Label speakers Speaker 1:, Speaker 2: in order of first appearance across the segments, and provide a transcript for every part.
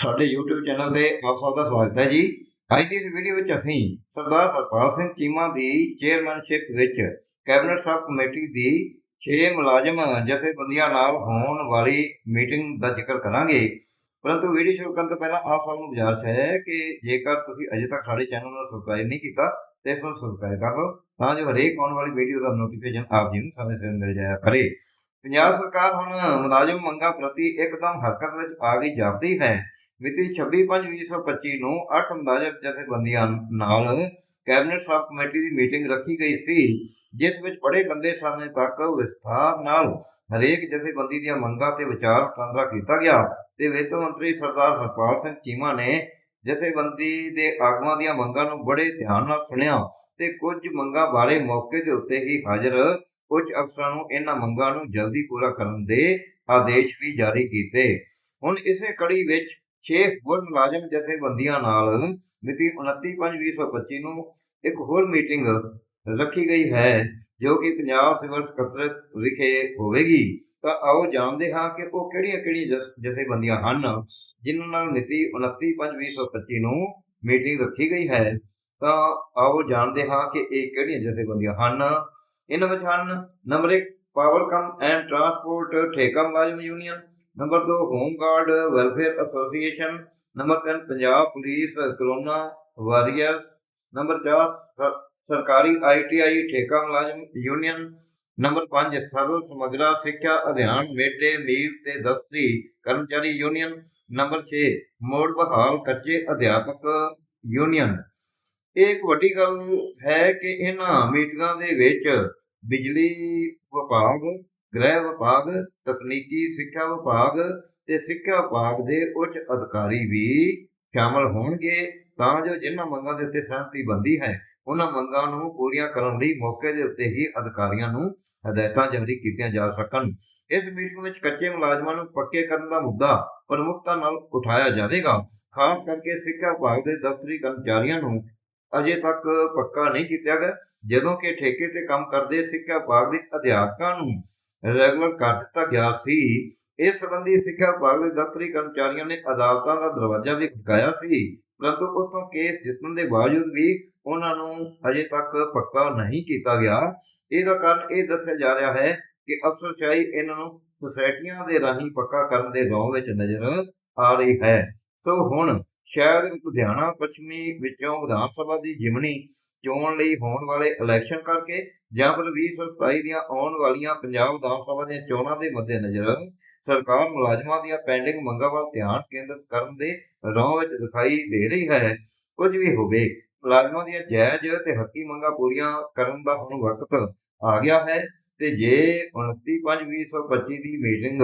Speaker 1: ਸਾਡੇ YouTube channel ਤੇ ਆਪ ਸਭ ਦਾ ਸਵਾਗਤ ਹੈ ਜੀ। ਅੱਜ ਦੀ ਇਸ ਵੀਡੀਓ ਵਿੱਚ ਅਸੀਂ ਸਰਦਾਰ ਹਰਪਾਲ ਸਿੰਘ ਚੀਮਾ ਦੀ ਚੇਅਰਮੈਨਸ਼ਿਪ ਵਿੱਚ ਕੈਬਨਿਟ ਸਬ ਕਮੇਟੀ ਦੀ 6 ਮੁਲਾਜ਼ਮ ਜਥੇਬੰਦੀਆਂ ਨਾਲ ਹੋਣ ਵਾਲੀ ਮੀਟਿੰਗ ਦਾ ਜ਼ਿਕਰ ਕਰਾਂਗੇ। ਪਰੰਤੂ ਵੀਡੀਓ ਸ਼ੁਰੂ ਕਰਨ ਤੋਂ ਪਹਿਲਾਂ ਆਪ ਸਭ ਨੂੰ ਗੁਜ਼ਾਰਿਸ਼ ਹੈ ਕਿ ਜੇਕਰ ਤੁਸੀਂ ਅਜੇ ਤੱਕ ਸਾਡੇ ਚੈਨਲ ਨੂੰ ਸਬਸਕ੍ਰਾਈਬ ਨਹੀਂ ਕੀਤਾ, ਤੇ ਇਸ ਨੂੰ ਸਬਸਕ੍ਰਾਈਬ ਕਰ ਲਓ, ਤਾਂ ਜੋ ਹਰੇਕ ਆਉਣ ਵਾਲੀ ਵੀਡੀਓ ਦਾ ਨੋਟੀਫਿਕੇਸ਼ਨ ਆਪ ਜੀ ਨੂੰ ਸਮੇਂ ਸਿਰ ਮਿਲ ਜਾਇਆ ਕਰੇ। ਪੰਜਾਬ ਸਰਕਾਰ ਹੁਣ ਮੁਲਾਜ਼ਮ ਮੰਗਾਂ ਪ੍ਰਤੀ ਇੱਕਦਮ ਹਰਕਤ ਵਿੱਚ ਆ ਗਈ ਜਾਪਦੀ ਹੈ। ਮਿਤੀ 26/5/2025 ਨੂੰ ਅੱਠ ਮੁਲਾਜ਼ਮ ਜਥੇਬੰਦੀਆਂ ਨਾਲ ਕੈਬਨਿਟ ਸਬ ਕਮੇਟੀ ਦੀ ਮੀਟਿੰਗ ਰੱਖੀ ਗਈ ਸੀ, ਜਿਸ ਵਿੱਚ ਬੜੇ ਲੰਬੇ ਸਮੇਂ ਤੱਕ ਵਿਸਥਾਰ ਨਾਲ ਹਰੇਕ ਜਥੇਬੰਦੀ ਦੀਆਂ ਮੰਗਾਂ ਤੇ ਵਿਚਾਰ ਵਟਾਂਦਰਾ ਕੀਤਾ ਗਿਆ ਤੇ ਵਿੱਤ ਮੰਤਰੀ ਸਰਦਾਰ ਹਰਪਾਲ ਸਿੰਘ ਚੀਮਾ ਨੇ ਜਥੇਬੰਦੀ ਦੇ ਆਗੂਆਂ ਦੀਆਂ ਮੰਗਾਂ ਨੂੰ ਬੜੇ ਧਿਆਨ ਨਾਲ ਸੁਣਿਆ ਤੇ ਕੁਝ ਮੰਗਾਂ ਬਾਰੇ ਮੌਕੇ ਦੇ ਉੱਤੇ ਹੀ ਹਾਜ਼ਰ ਉੱਚ ਅਫਸਰਾਂ ਨੂੰ ਇਹਨਾਂ ਮੰਗਾਂ ਨੂੰ ਜਲਦੀ ਪੂਰਾ ਕਰਨ ਦੇ ਆਦੇਸ਼ ਵੀ ਜਾਰੀ ਕੀਤੇ। ਹੁਣ ਇਸੇ ਕੜੀ ਵਿੱਚ 6 ਹੋਰ ਮੁਲਾਜ਼ਮ ਜਥੇਬੰਦੀਆਂ ਨਾਲ ਮਿਤੀ 29/5/2025 ਨੂੰ ਇੱਕ ਹੋਰ ਮੀਟਿੰਗ ਰੱਖੀ ਗਈ ਹੈ, ਜੋ ਕਿ ਪੰਜਾਬ ਸਿਵਲ ਸਕੱਤਰੇਤ ਵਿਖੇ ਹੋਵੇਗੀ। ਤਾਂ ਆਓ ਜਾਣਦੇ ਹਾਂ ਕਿ ਉਹ ਕਿਹੜੀਆਂ-ਕਿਹੜੀਆਂ ਜਥ- ਜਥੇਬੰਦੀਆਂ ਹਨ, ਜਿਨ੍ਹਾਂ ਨਾਲ ਮਿਤੀ 29/5/2025 ਨੂੰ ਮੀਟਿੰਗ ਰੱਖੀ ਗਈ ਹੈ। ਤਾਂ ਆਓ ਜਾਣਦੇ ਹਾਂ ਕਿ ਇਹ ਕਿਹੜੀਆਂ ਜਥੇਬੰਦੀਆਂ ਹਨ। ਇਹਨਾਂ ਵਿੱਚ ਹਨ number 1 power com and transport ਠੇਕਾ ਮੁਲਾਜ਼ਮ union number 2 home guard welfare association number 3 Punjab police corona warrior number 4 ਸਰਕਾਰੀ ਆਈਟੀਆਈ ਠੇਕਾ ਮੁਲਾਜ਼ਮ ਯੂਨੀਅਨ ਨੰਬਰ 5 ਸਰਵ ਸਮਗਰਾ ਸਿੱਖਿਆ ਅਧਿਆਨ ਮਿਡ ਡੇ ਮੀਲ ਤੇ ਦਫ਼ਤਰੀ ਕਰਮਚਾਰੀ ਯੂਨੀਅਨ ਨੰਬਰ 6 ਮੋੜ ਬਹਾਲ ਕੱਚੇ ਅਧਿਆਪਕ ਯੂਨੀਅਨ ਇਹ ਇੱਕ ਵੱਡੀ ਗੱਲ ਹੈ ਕਿ ਇਹਨਾਂ ਮੀਟਿੰਗਾਂ ਦੇ ਵਿੱਚ ਬਿਜਲੀ ਵਿਭਾਗ ਗ੍ਰਹਿ ਵਿਭਾਗ, ਤਕਨੀਕੀ ਸਿੱਖਿਆ ਵਿਭਾਗ ਤੇ ਸਿੱਖਿਆ ਵਿਭਾਗ ਦੇ ਉੱਚ ਅਧਿਕਾਰੀ ਵੀ ਸ਼ਾਮਲ ਹੋਣਗੇ। ਤਾਂ ਜੋ ਜਿਨ੍ਹਾਂ ਮੰਗਾਂ ਦੇ ਉੱਤੇ ਸਹਿਮਤੀ ਬੰਦੀ ਹੈ, ਉਹਨਾਂ ਮੰਗਾਂ ਨੂੰ ਪੂਰੀਆਂ ਕਰਨ ਲਈ ਮੌਕੇ ਦੇ ਉੱਤੇ ਹੀ ਅਧਿਕਾਰੀਆਂ ਨੂੰ ਹਦਾਇਤਾਂ ਜਾਰੀ ਕੀਤੀਆਂ ਜਾ ਸਕਣ। ਇਸ ਮੀਟਿੰਗ ਵਿੱਚ ਕੱਚੇ ਮੁਲਾਜ਼ਮਾਂ ਨੂੰ ਪੱਕੇ ਕਰਨ ਦਾ ਮੁੱਦਾ ਪ੍ਰਮੁੱਖਤਾ ਨਾਲ ਉਠਾਇਆ ਜਾਵੇਗਾ। ਖਾਸ ਕਰਕੇ ਸਿੱਖਿਆ ਵਿਭਾਗ ਦੇ ਦਫ਼ਤਰੀ ਕਰਮਚਾਰੀਆਂ ਨੂੰ ਅਜੇ ਤੱਕ ਪੱਕਾ ਨਹੀਂ ਕੀਤਾ ਗਿਆ। ਜਦੋਂ ਕਿ ਠੇਕੇ ਤੇ ਕੰਮ ਕਰਦੇ ਸਿੱਖਿਆ ਵਿਭਾਗ ਦੇ ਅਧਿਆਪਕਾਂ ਨੂੰ ਰੈਗੂਲਰ ਕਰ ਦਿੱਤਾ ਗਿਆ ਸੀ। ਇਸ ਸੰਬੰਧੀ ਸਿੱਖਿਆ ਵਿਭਾਗ ਦੇ ਦਫ਼ਤਰੀ ਕਰਮਚਾਰੀਆਂ ਨੇ ਅਦਾਲਤਾਂ ਦਾ ਦਰਵਾਜ਼ਾ ਵੀ ਖੜਕਾਇਆ ਸੀ। ਪਰੰਤੂ ਉਤੋਂ ਕੇਸ ਜਿੱਤਣ ਦੇ ਬਾਵਜੂਦ ਵੀ ਉਹਨਾਂ ਨੂੰ ਅਜੇ ਤੱਕ ਪੱਕਾ ਨਹੀਂ ਕੀਤਾ ਗਿਆ। ਇਹਦਾ ਕਾਰਨ ਇਹ ਦੱਸਿਆ ਜਾ ਰਿਹਾ ਹੈ ਕਿ ਅਫਸਰਸ਼ਾਹੀ ਇਹਨਾਂ ਨੂੰ ਸੁਸਾਇਟੀਆਂ ਦੇ ਰਾਹੀਂ ਪੱਕਾ ਕਰਨ ਦੇ ਰੌਂ ਵਿੱਚ ਨਜ਼ਰ ਆ ਰਹੀ ਹੈ। ਸੋ ਹੁਣ ਸ਼ਾਇਦ ਲੁਧਿਆਣਾ, ਪੱਛਮੀ ਵਿੱਚੋਂ ਵਿਧਾਨ ਸਭਾ ਦੀ ਜਿਮਨੀ ਚੋਣ ਲਈ ਹੋਣ ਵਾਲੇ ਇਲੈਕਸ਼ਨ ਕਰਕੇ ਜਾਂ ਫਿਰ 2027 ਦੀਆਂ ਆਉਣ ਵਾਲੀਆਂ ਪੰਜਾਬ ਵਿਧਾਨ ਸਭਾ ਦੀਆਂ ਚੋਣਾਂ ਦੇ ਮੱਦੇਨਜ਼ਰ ਸਰਕਾਰ ਮੁਲਾਜ਼ਮਾਂ ਦੀਆਂ ਪੈਂਡਿੰਗ ਮੰਗਾਂ ਵੱਲ ਧਿਆਨ ਕੇਂਦਰਿਤ ਕਰਨ ਦੇ ਰੌਂ ਵਿੱਚ ਦਿਖਾਈ ਦੇ ਰਹੀ ਹੈ। ਕੁਝ ਵੀ ਹੋਵੇ, ਮੁਲਾਜ਼ਮਾਂ ਦੀਆਂ ਜਾਇਜ਼ ਤੇ ਹੱਕੀ ਮੰਗਾਂ ਪੂਰੀਆਂ ਕਰਨ ਦਾ ਹੁਣ ਵਕਤ ਆ ਗਿਆ ਹੈ ਤੇ ਜੇ 29/5/2025 ਦੀ ਮੀਟਿੰਗ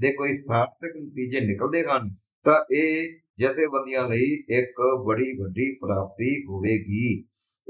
Speaker 1: ਦੇ ਕੋਈ ਸਾਰਥਕ ਨਤੀਜੇ ਨਿਕਲਦੇ ਹਨ, ਤਾਂ ਇਹ ਜਥੇਬੰਦੀਆਂ ਲਈ ਇੱਕ ਬੜੀ ਵੱਡੀ ਪ੍ਰਾਪਤੀ ਹੋਵੇਗੀ।